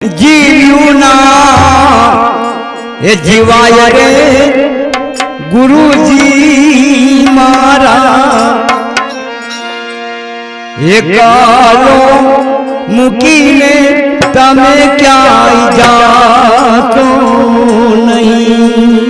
જીવ્યું ના એ જીવાય રે ગુરુજી મારા એકાલો મૂકીને તમે ક્યાંય જાતો નહીં.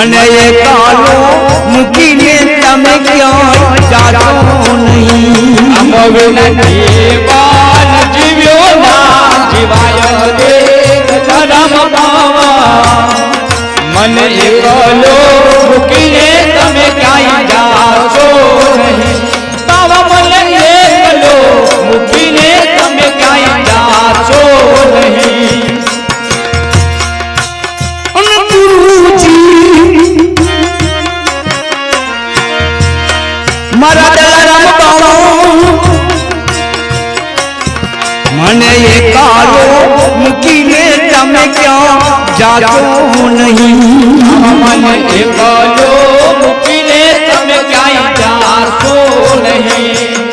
મને એ કાલો મૂકીને તમે ક્યાં જાતો નહીં આમ વિનંતી બાલ જીવ્યો ના જીવાય દે ધરમ પાવા મને એકલો મૂકીને તમે ક્યાંય જાશો મારા દલારામ બાળો મને એ કાળો મૂકીને તમે ક્યાં જાતો નહીં મને એકલો મૂકીને તમે ક્યાંય જાશો નહીં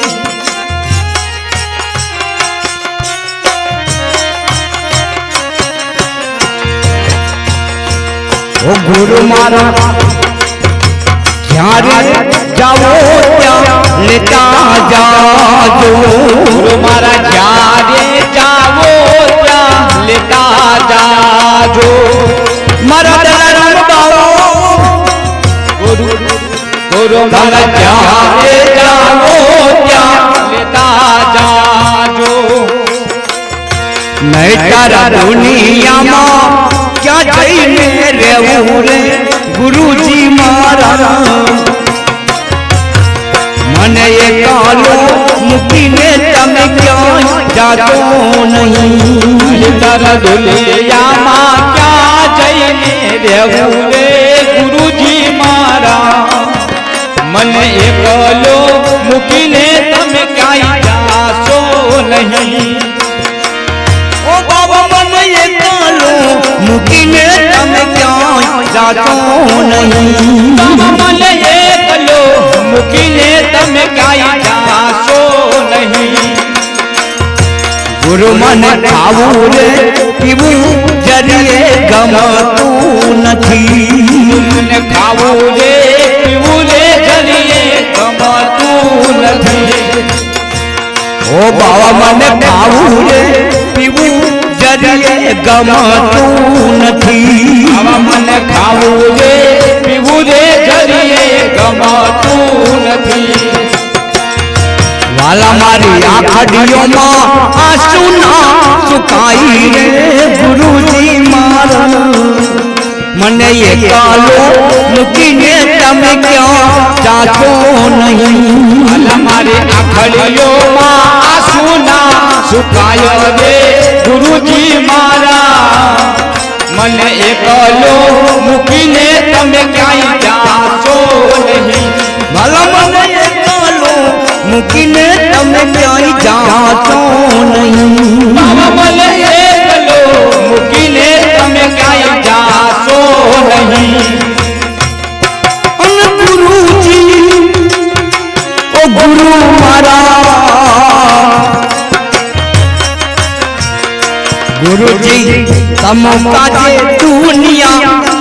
ઓ ગુરુ મારા जाओ क्या लेता जाओ तुम्हारा जा रे जाओ क्या लेता जाओ मरद नरम बाबू गुरु गुरु मारा जा रे जाओ क्या लेता जाओ नहीं तारा दुनिया તારા દુનિયામાં ક્યાં જઈને રહેવું રે ગુરુજી મારા મને એકલો મૂકીને તમે ક્યાંય જાશો નહીં ઓ બાબા મને એકલો મૂકીને તમે ક્યાં જાશો નહીં મને ખાવું રે પીવું જરીએ ગમતું નથી. મને ખાવું રે પીવું રે જરીએ ગમતું નથી. ઓ બાવા મને ખાવું રે પીવું જરીએ ગમતું નથી. મને ખાવું રે साला मारी आखड़ियों आँसू ना रे गुरु जी मारा। मने ये कालो मुकी ने तम क्यों जातो नहीं? साला मारी आखड़ियों आँसू ना रे गुरु जी मारा ये कालो ने तम क्यों? नहीं। भला मने मुकिन तम कोई जाचो नहीं। बाबा बोले मुकिन तम नहीं। गुरु जी गुरु मारा गुरु जी तम काजे दुनिया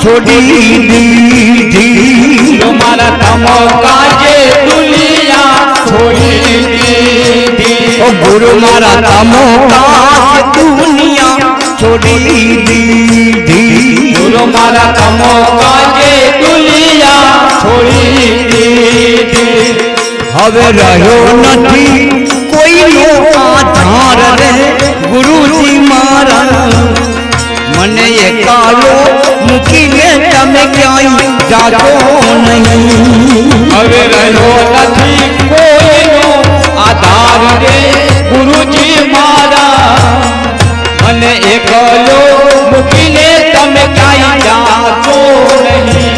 छोड़ी दी दी मारा तम का गुरु मारा दामो दुनिया छोड़ी दी दी। गुरु मारा दामो काजे दुनिया छोड़ी दी दी। हवे रहो नहीं कोई रो आधार रे गुरु जी मारा मने ये कालो मुखी ने तमे क्या जातो नहीं। हवे रहो नहीं कोई આધાર રે ગુરુજી મારા મને એકલો મૂકીને તમે ક્યાંય જાશો નહીં.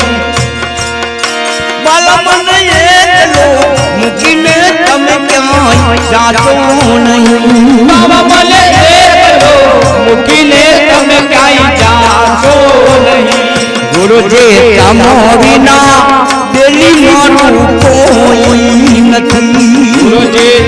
બાલા મને એકલો મૂકીને તમે ક્યાંય જાતો નહીં. બાબા મને એકલો મૂકીને તમે ક્યાંય જાશો નહીં. ગુરુજી તમો વિના દિલી મારું કોઈ નથી. ગુરુજી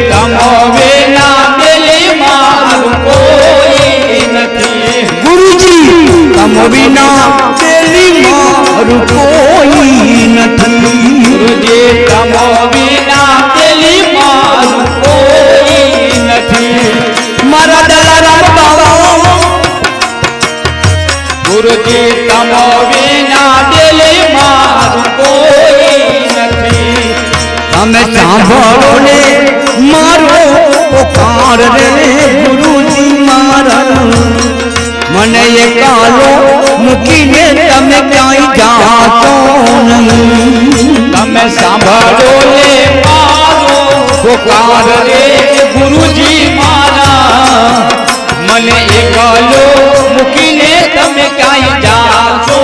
વિના દિલી મારું કોઈ નથી. ગુરુજી તમો વિના પેલી મારું કોઈ નથી. મારા દલારામ બાબા, ગુરુજી તમો વિના પેલી મારું કોઈ નથી. તમે સાંભળો ને મારો પોકાર રે. મને એકાલો મૂકીને તમે ક્યાંય જાતો નહીં તમે સાંભળો ને મારો પુકાર રે ગુરુજી મારા મને એકલો મૂકીને તમે ક્યાંય જાશો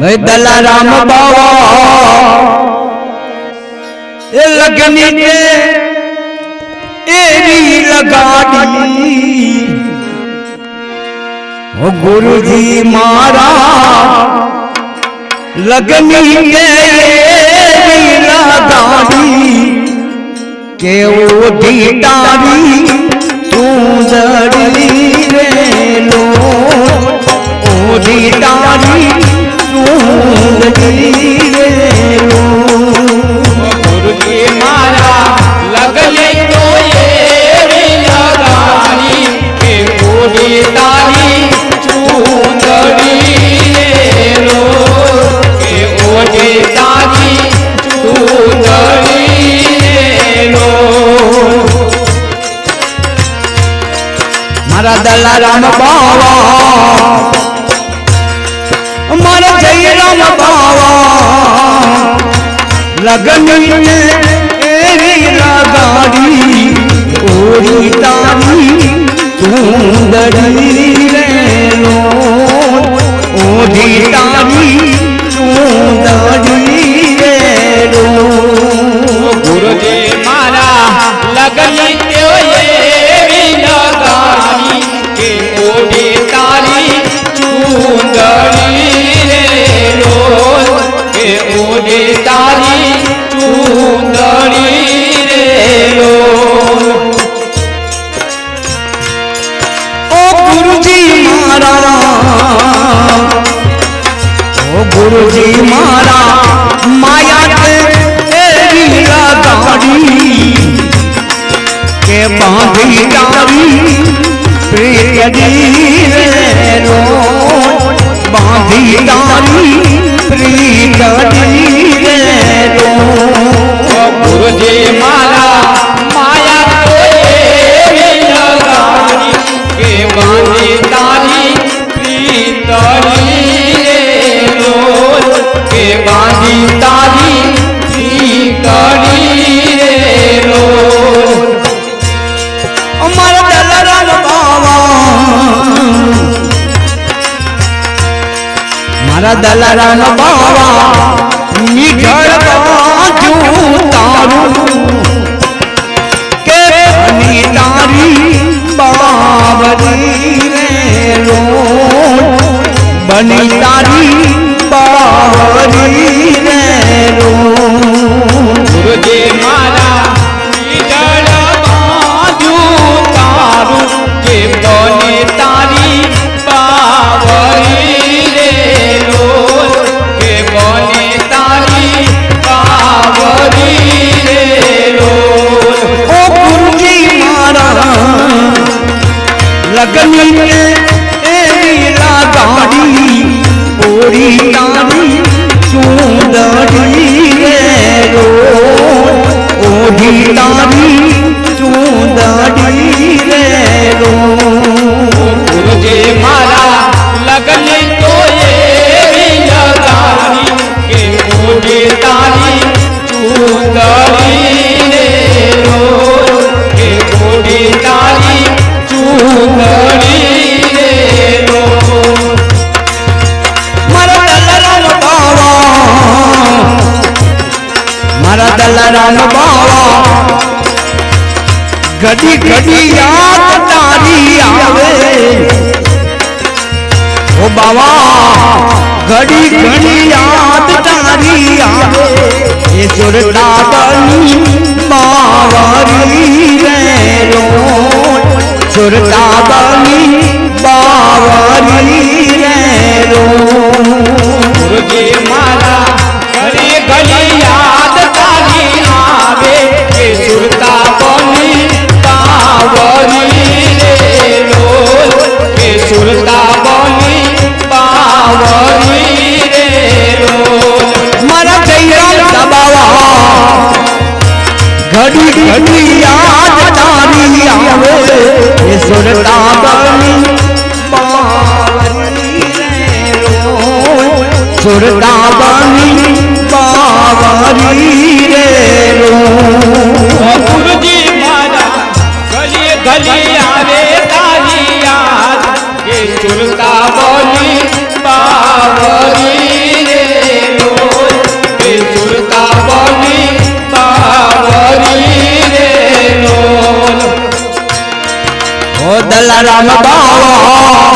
મેં દલારામ બાવા એ લગની ને એવી લગાડી ઓ ગુરુજી મારા લગની લગાડી કે ઓઢી તું જડી રે લો ઓઢી તું જડી રે લો ગુરુજી મારા લગલે મારા દલારામ બાવા. મારા જયરામ બાવા. લગન એરી લગાડી, ઓરી તારી સુંદરી રે લો. ઓરી તારી દલારાનો कमी મારા બાવા ઘડી ઘડી યાદ તારી આવે. ઓ બાવા, ઘડી ઘડી યાદ તારી આવે. એ જોરદાર બની બાવારી રે લો જોરદાર બની બાવારી રે લો ઘડી ઘડી યાદ તારી સુરતા ગણતારી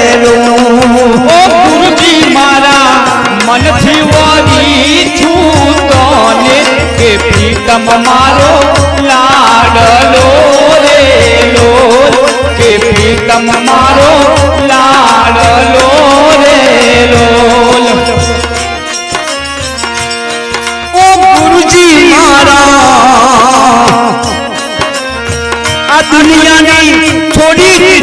મેલું ઓ ગુરુજી મારા, મનથી વારી છું તને કે પ્રીતમ મારો લાડલો રેલો કે પ્રીતમ મારો લાડલો રેલો ઓ ગુરુજી મારા, આ દુનિયાની છોડી